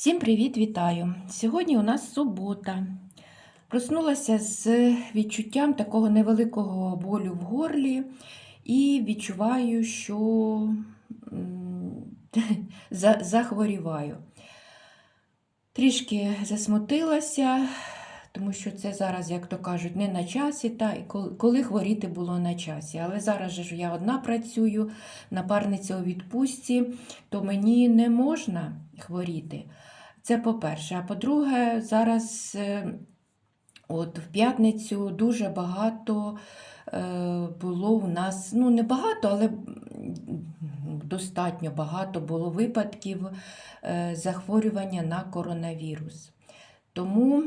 Всім привіт, вітаю! Сьогодні у нас субота. Проснулася з відчуттям такого невеликого болю в горлі і відчуваю, що захворіваю. Трішки засмутилася, тому що це зараз, як то кажуть, не на часі, та коли- хворіти було на часі. Але зараз же я одна працюю, напарниця у відпустці, то мені не можна хворіти. Це по-перше. А по-друге, зараз е, от в п'ятницю дуже багато е, було у нас, ну не багато, але достатньо багато було випадків е, захворювання на коронавірус. Тому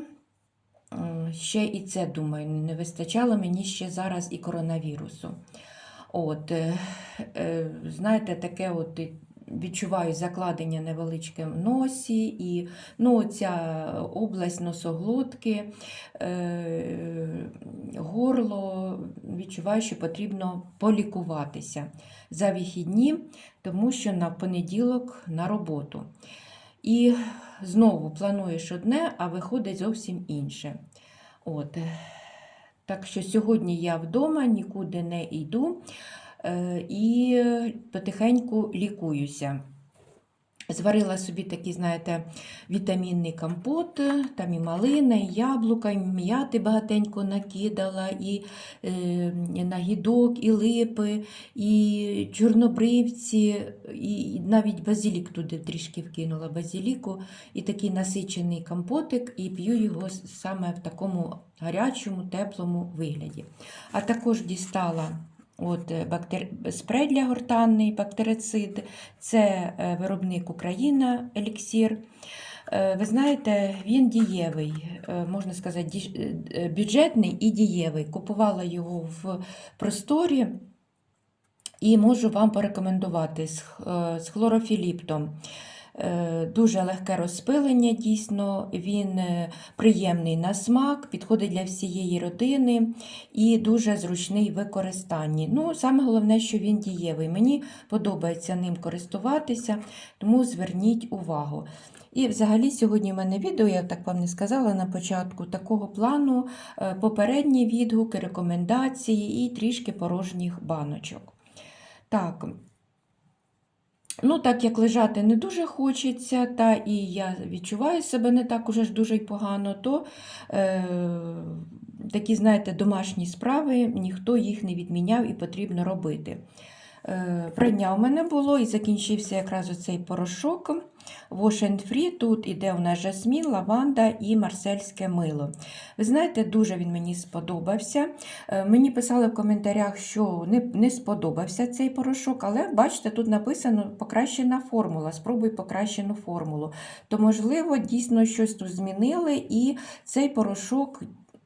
ще і це, думаю, не вистачало мені ще зараз і коронавірусу. От, знаєте, таке от відчуваю закладення невеличке в носі, і ну, ця область носоглотки, е, горло, відчуваю, що потрібно полікуватися за вихідні, тому що на понеділок на роботу. І знову плануєш одне, а виходить зовсім інше. От. Так що сьогодні я вдома, нікуди не йду і потихеньку лікуюся. Зварила собі такий, знаєте, вітамінний компот, там і малина, і яблука, і м'яти багатенько накидала, і е, нагідок, і липи, і чорнобривці, і навіть базилік туди трішки вкинула базиліку, і такий насичений компотик, і п'ю його саме в такому гарячому, теплому вигляді. А також дістала от, е, бактер... спрей для гортанний бактерицид. Це е, виробник Україна Еліксір. Е, Ви знаєте, він дієвий, можна сказати, бюджетний і дієвий. Купувала його в просторі і можу вам порекомендувати з хлорофіліптом. Е, Дуже легке розпилення, дійсно, він е, приємний на смак, підходить для всієї родини і дуже зручний в використанні. Ну, саме головне, що він дієвий. Мені подобається ним користуватися, тому зверніть увагу. І взагалі сьогодні в мене відео, я так вам не сказала на початку, такого плану е, попередні відгуки, рекомендації і трішки порожніх баночок. Так, ну так як лежати не дуже хочеться, та і я відчуваю себе не так уже ж дуже й погано, то е, такі, знаєте, домашні справи, ніхто їх не відміняв і потрібно робити. Е, Прання у мене було і закінчився якраз оцей порошок Wash Free. Тут іде у нас жасмін, лаванда і марсельське мило. Ви знаєте, дуже він мені сподобався. Е, Мені писали в коментарях, що не, не сподобався цей порошок, але бачите, тут написано покращена формула. Спробуй покращену формулу. То, можливо, дійсно щось тут змінили, і цей порошок.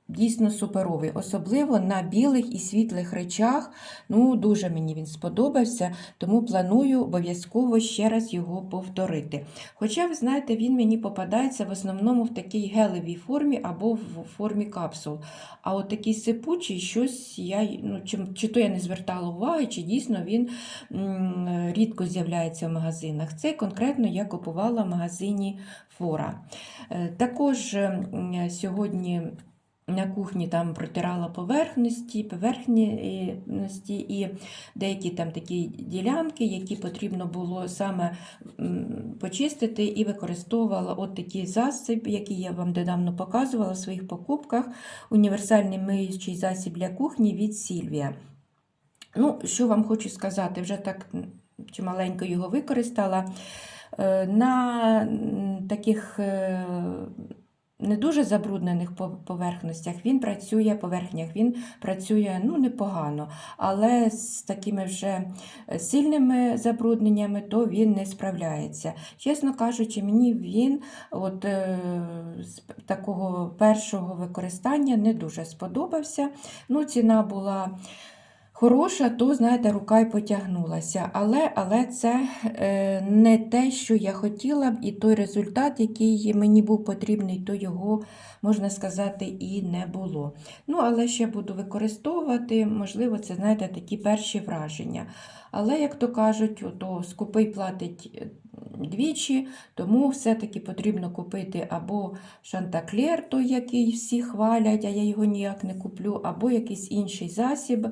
Дійсно суперовий, особливо на білих і світлих речах. Ну, дуже мені він сподобався, тому планую обов'язково ще раз його повторити. Хоча, ви знаєте, він мені попадається в основному в такій гелевій формі або в формі капсул. А от такий сипучий, щось я ну, чи, чи то я не звертала уваги, чи дійсно він м, рідко з'являється в магазинах. Це конкретно я купувала в магазині Фора. Е, Також сьогодні. На кухні там протирала поверхності, поверхності і деякі там такі ділянки, які потрібно було саме почистити, і використовувала от такий засіб, який я вам недавно показувала в своїх покупках. Універсальний миючий засіб для кухні від Сільвія. Ну, що вам хочу сказати, вже так чималенько його використала. Е, На таких е, не дуже забруднених по- поверхностях він працює, поверхнях він працює ну, непогано, але з такими вже е, сильними забрудненнями то він не справляється. Чесно кажучи, мені він от, е, з такого першого використання не дуже сподобався. Ну, ціна була хороша, то, знаєте, рука й потягнулася. Але, але це е, не те, що я хотіла б, і той результат, який мені був потрібний, то його, можна сказати, і не було. Ну, але ще буду використовувати, можливо, це, знаєте, такі перші враження. Але, як то кажуть, то скупий платить е, двічі, тому все-таки потрібно купити або шантаклер, той, який всі хвалять, а я його ніяк не куплю, або якийсь інший засіб,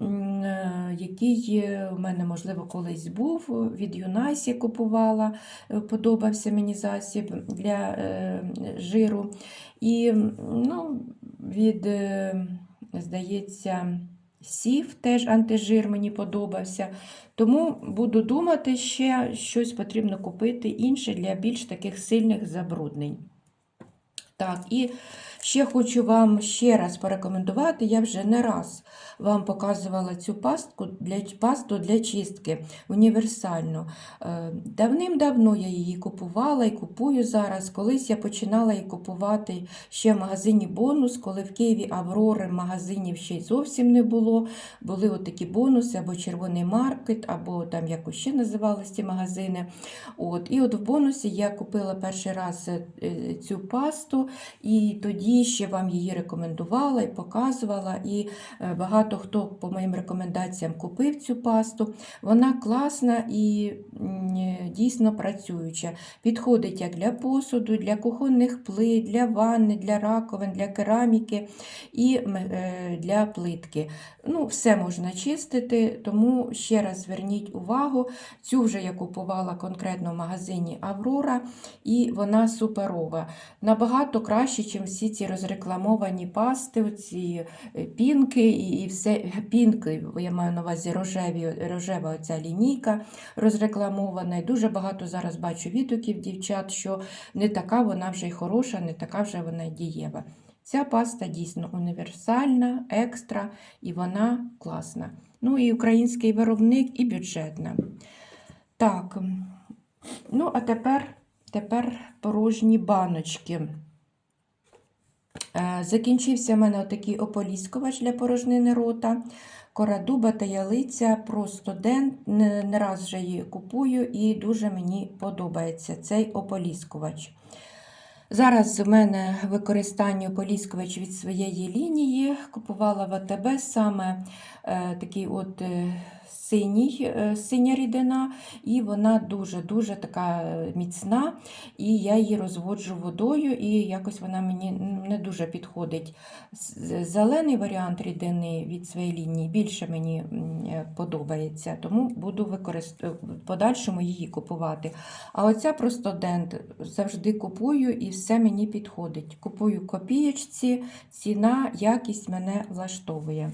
е, який е, у мене, можливо, колись був. Від Юнайсі купувала, подобався мені засіб для жиру. І ну, від, здається, сів теж антижир мені подобався. Тому буду думати, ще щось потрібно купити інше для більш таких сильних забруднень. Так, і ще хочу вам ще раз порекомендувати, я вже не раз вам показувала цю пастку для, пасту для чистки універсальну. Е, Давним-давно я її купувала і купую зараз. Колись я починала її купувати ще в магазині бонус, коли в Києві Аврори магазинів ще й зовсім не було. Були отакі бонуси, або червоний маркет, або там якось ще називалися ці магазини. От, і от в бонусі я купила перший раз е, цю пасту, і тоді ще вам її рекомендувала і показувала. І е, багато хто по моїм рекомендаціям купив цю пасту. Вона класна і дійсно працююча. Підходить як для посуду, для кухонних плит, для ванни, для раковин, для кераміки і е, для плитки. Ну, Все можна чистити, тому ще раз зверніть увагу. Цю вже я купувала конкретно в магазині Аврора, і вона суперова. Набагато краще, ніж всі ці розрекламовані пасти, оці е, пінки і все пінки, я маю на увазі рожеві, рожева оця лінійка розрекламована. І дуже багато зараз бачу відгуків дівчат, що не така вона вже й хороша, не така вже вона й дієва. Ця паста дійсно універсальна, екстра і вона класна. Ну і український виробник, і бюджетна. Так, ну а тепер, тепер порожні баночки. Е, Закінчився в мене отакий ополіскувач для порожнини рота. Кора дуба та ялиця, просто ден. Не раз вже її купую і дуже мені подобається цей ополіскувач. Зараз в мене використання ополіскувач від своєї лінії. Купувала в АТБ саме е, такий от е, синій, е, синя рідина, і вона дуже-дуже така е, міцна, і я її розводжу водою, і якось вона мені не дуже підходить. Зелений варіант рідини від своєї лінії більше мені е, подобається, тому буду використ... подальшому її купувати. А оця просто дент завжди купую і все мені підходить. Купую копієчці, ціна, якість мене влаштовує.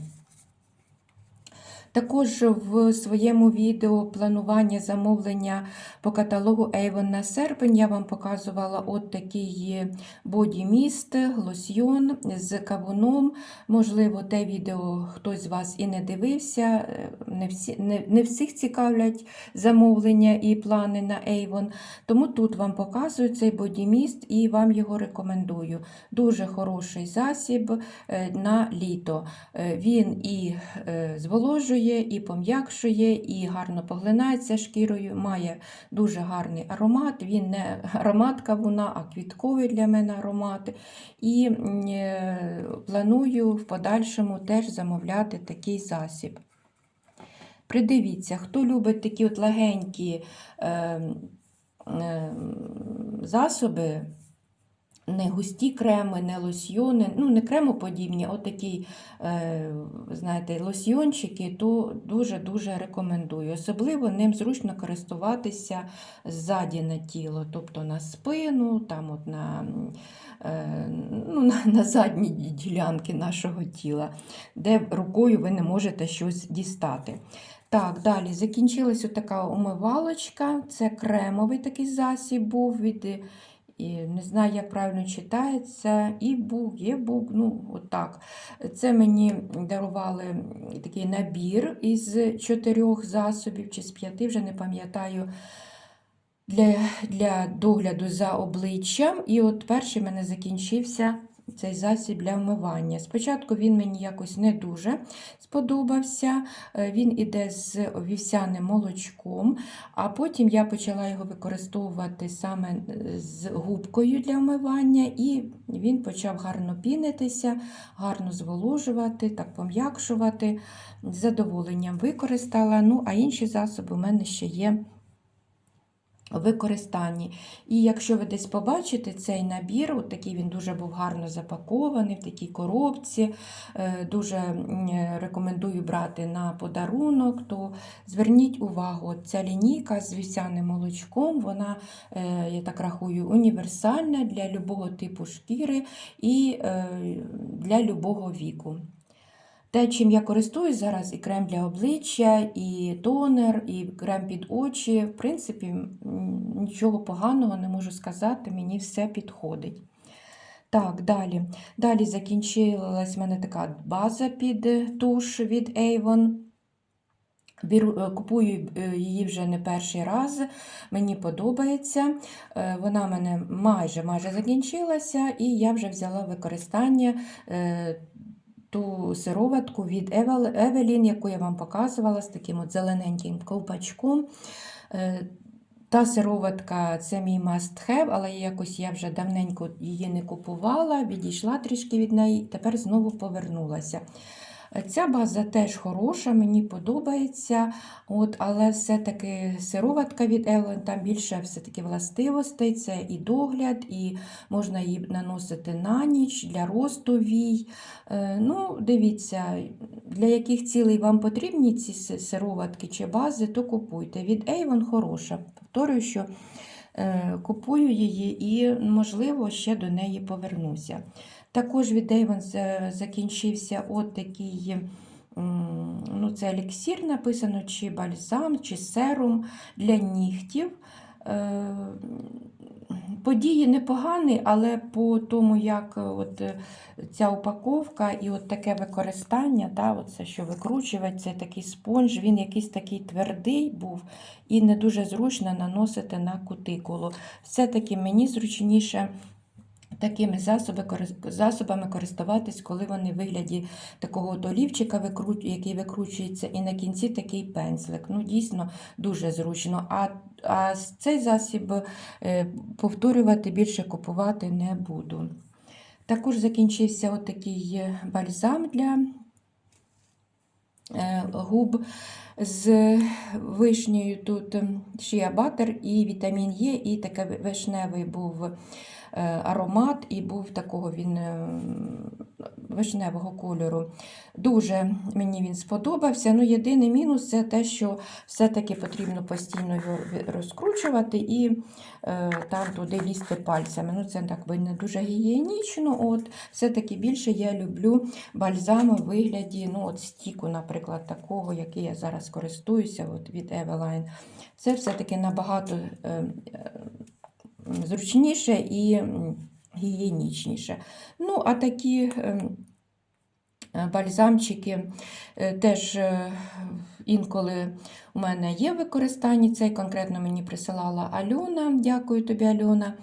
Також в своєму відео планування замовлення по каталогу Avon на серпень я вам показувала от такий боді-міст, лосьйон з кавуном. Можливо, те відео хтось з вас і не дивився. е, Не, всі, не, не всіх цікавлять замовлення і плани на Avon. Тому тут вам показую цей боді-міст і вам його рекомендую. Дуже хороший засіб е, на літо. Е, Він і е, зволожує, і пом'якшує, і гарно поглинається шкірою, має дуже гарний аромат. Він не аромат кавуна, а квітковий для мене аромат. І е, планую в подальшому теж замовляти такий засіб. Придивіться, хто любить такі от легенькі е, е, засоби, не густі креми, не лосьйони, ну не кремоподібні, от такі, е, знаєте, лосьйончики, то дуже-дуже рекомендую. Особливо ним зручно користуватися ззаді на тіло, тобто на спину, там от на, е, ну, на, на задні ділянки нашого тіла, де рукою ви не можете щось дістати. Так, далі закінчилась така умивалочка. Це кремовий такий засіб був від і не знаю, як правильно читається, і бук, є бук, ну отак. Це мені дарували такий набір із чотирьох засобів чи з п'яти, вже не пам'ятаю. Для, для догляду за обличчям. І от перший в мене закінчився цей засіб для вмивання. Спочатку він мені якось не дуже сподобався. Е, Він іде з вівсяним молочком, а потім я почала його використовувати саме е, з губкою для вмивання, і він почав гарно пінитися, гарно зволожувати, так пом'якшувати. З задоволенням використала. Ну, а інші засоби у мене ще є використанні. І якщо ви десь побачите цей набір, от такий він дуже був гарно запакований в такій коробці, е, дуже рекомендую брати на подарунок, то зверніть увагу, ця лінійка з вівсяним молочком, вона, е, я так рахую, універсальна для любого типу шкіри і е, для любого віку. Те, чим я користуюсь зараз, і крем для обличчя, і тонер, і крем під очі, в принципі, нічого поганого не можу сказати, мені все підходить. Так, далі. Далі закінчилась в мене така база під туш від Avon. Е, купую е, її вже не перший раз, мені подобається. Е, Вона в мене майже майже закінчилася, і я вже взяла використання ту сироватку від Евел- Евелін, яку я вам показувала з таким от зелененьким ковпачком. Е, Та сироватка це мій must have, але якось я вже давненько її не купувала, відійшла трішки від неї, тепер знову повернулася. Ця база теж хороша, мені подобається, от, але все-таки сироватка від Evelyn, там більше все-таки властивостей, це і догляд, і можна її наносити на ніч для росту вій. Е, Ну, дивіться, для яких цілей вам потрібні ці сироватки чи бази, то купуйте. Від Avon хороша. Повторюю, що е, купую її і, можливо, ще до неї повернуся. Також від Avon закінчився от такий. Ну, це еліксір написано, чи бальзам, чи серум для нігтів. Е, Події непогані, але по тому, як е, от е, ця упаковка і от таке використання, да, оце, що викручувати, такий спонж, він якийсь такий твердий був і не дуже зручно наносити на кутикулу. Все-таки мені зручніше такими засобами користуватись, коли вони в вигляді такого от олівчика, який викручується, і на кінці такий пензлик. Ну, дійсно, дуже зручно. А, а цей засіб е, повторювати більше купувати не буду. Також закінчився от такий е, бальзам для е, губ з вишнею. Тут шия батер і вітамін Е, і такий вишневий був е, аромат, і був такого він е, вишневого кольору. Дуже мені він сподобався. Ну, єдиний мінус це те, що все-таки потрібно постійно його розкручувати і е, там туди лізти пальцями. Ну, це так би не дуже гігієнічно. От, все-таки більше я люблю бальзами в вигляді ну, от стіку, наприклад, такого, який я зараз користуюся от від Eveline. Це все-таки набагато е, е, зручніше і гігієнічніше. Ну, а такі е, бальзамчики теж інколи у мене є в використанні. Цей конкретно мені присилала Альона. Дякую тобі, Альона.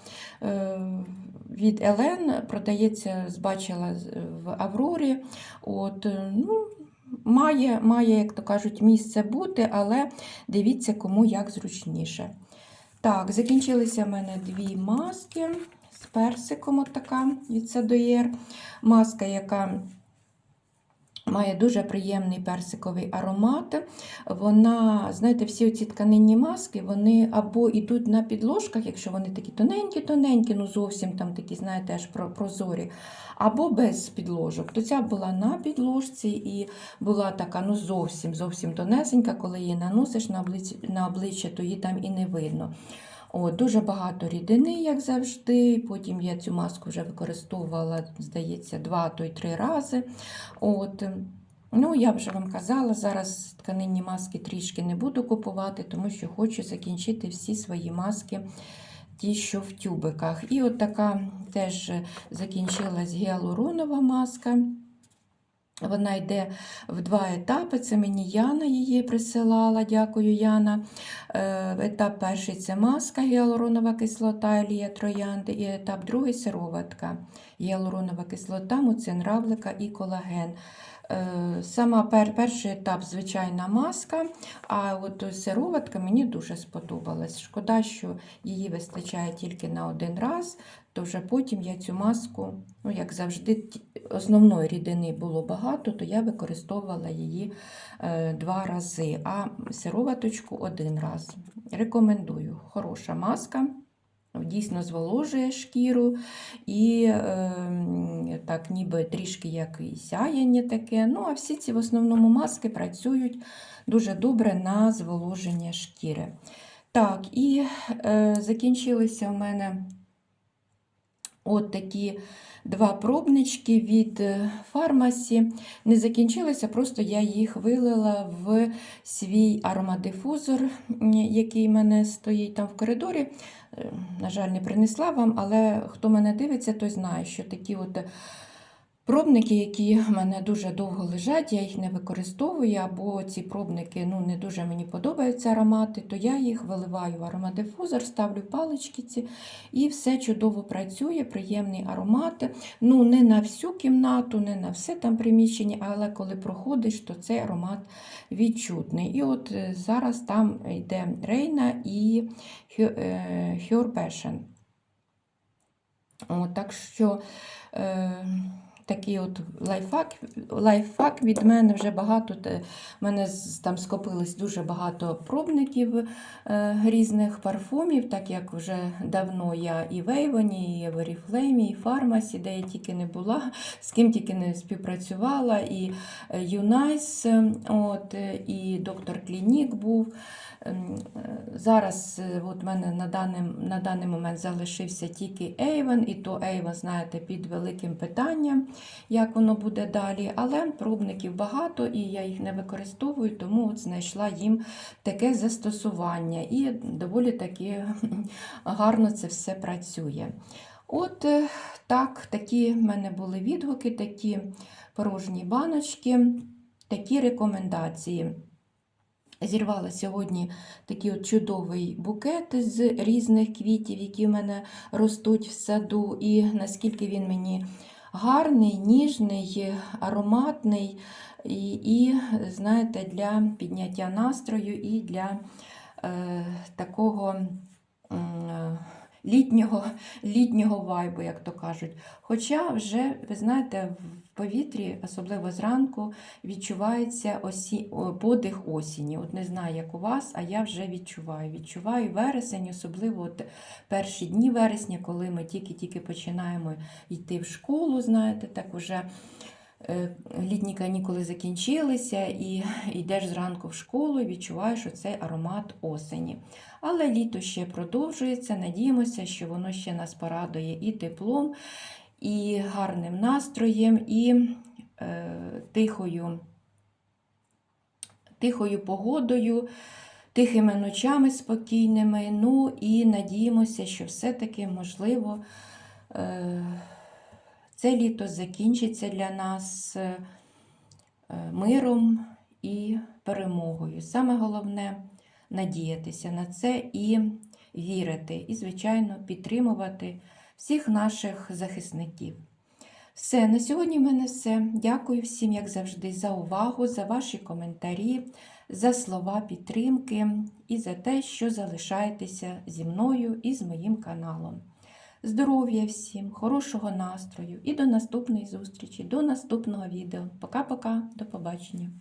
Від Елен продається, збачила в Аврорі. От, ну, має, має, як то кажуть, місце бути, але дивіться, кому як зручніше. Так, закінчилися в мене дві маски з персиком, от така від Садоєр. Маска, яка має дуже приємний персиковий аромат. Вона, знаєте, всі ці тканинні маски, вони або йдуть на підложках, якщо вони такі тоненькі-тоненькі, ну зовсім там такі, знаєте, аж про- прозорі, або без підложок. То ця була на підложці і була така, ну зовсім зовсім тонесенька, коли її наносиш на обличчя то її там і не видно. О, дуже багато рідини, як завжди. Потім я цю маску вже використовувала, здається, два, то й три рази. От. Ну, я вже вам казала, зараз тканинні маски трішки не буду купувати, тому що хочу закінчити всі свої маски, ті, що в тюбиках. І от така теж закінчилась гіалуронова маска. Вона йде в два етапи. Це мені Яна її присилала. Дякую, Яна. Е, Етап перший це маска, гіалуронова кислота, елія троянди, і етап другий сироватка, гіалуронова кислота, муцин равлика і колаген. Е, Сама пер, перший етап звичайна маска, а от сироватка мені дуже сподобалась. Шкода, що її вистачає тільки на один раз, то вже потім я цю маску, ну як завжди, основної рідини було багато, то я використовувала її е, два рази, а сироваточку один раз. Рекомендую. Хороша маска. Дійсно зволожує шкіру і е, так, ніби трішки як і сяєння таке. Ну, а всі ці в основному маски працюють дуже добре на зволоження шкіри. Так, і е, закінчилися у мене от такі два пробнички від е, фармасі. Не закінчилися, просто я їх вилила в свій аромадифузор, який в мене стоїть там в коридорі. Е, На жаль, не принесла вам, але хто мене дивиться, той знає, що такі от пробники, які в мене дуже довго лежать, я їх не використовую, або ці пробники ну, не дуже мені подобаються аромати, то я їх виливаю в аромадифузор, ставлю палички ці, і все чудово працює, приємний аромат. Ну, не на всю кімнату, не на все там приміщення, але коли проходиш, то цей аромат відчутний. І от е, зараз там йде Рейна і Her Passion. Так що е, такий от лайфхак, лайфхак від мене вже багато. В мене там скопилось дуже багато пробників е, різних парфумів, так як вже давно я і в Avon, і в Oriflame, і Фармасі, де я тільки не була, з ким тільки не співпрацювала, і е, Юнайс, е, от, е, і доктор Клінік був. Ем, е, Зараз е, от мене на даний, на даний момент залишився тільки Avon, і то Avon, знаєте, під великим питанням, як воно буде далі. Але пробників багато і я їх не використовую, тому от знайшла їм таке застосування. І доволі таки гарно це все працює. От е, так, такі в мене були відгуки, такі порожні баночки, такі рекомендації. Зірвала сьогодні такий от чудовий букет з різних квітів, які в мене ростуть в саду, і наскільки він мені гарний, ніжний, ароматний, і, і знаєте, для підняття настрою і для е, такого е, літнього, літнього вайбу, як то кажуть. Хоча вже, ви знаєте, в повітрі, особливо зранку, відчувається осі... подих осені. От не знаю, як у вас, а я вже відчуваю. Відчуваю вересень, особливо от перші дні вересня, коли ми тільки-тільки починаємо йти в школу, знаєте, так уже літні канікули закінчилися, і йдеш зранку в школу і відчуваєш оцей аромат осені. Але літо ще продовжується. Надіємося, що воно ще нас порадує і теплом, і гарним настроєм, і е, тихою, тихою погодою, тихими ночами спокійними. Ну і надіємося, що все-таки можливо. Е, це літо закінчиться для нас е, миром і перемогою. Саме головне надіятися на це і вірити, і, звичайно, підтримувати всіх наших захисників. Все, на сьогодні в мене все. Дякую всім, як завжди, за увагу, за ваші коментарі, за слова підтримки і за те, що залишаєтеся зі мною і з моїм каналом. Здоров'я всім, хорошого настрою і до наступної зустрічі, до наступного відео. Пока-пока, до побачення.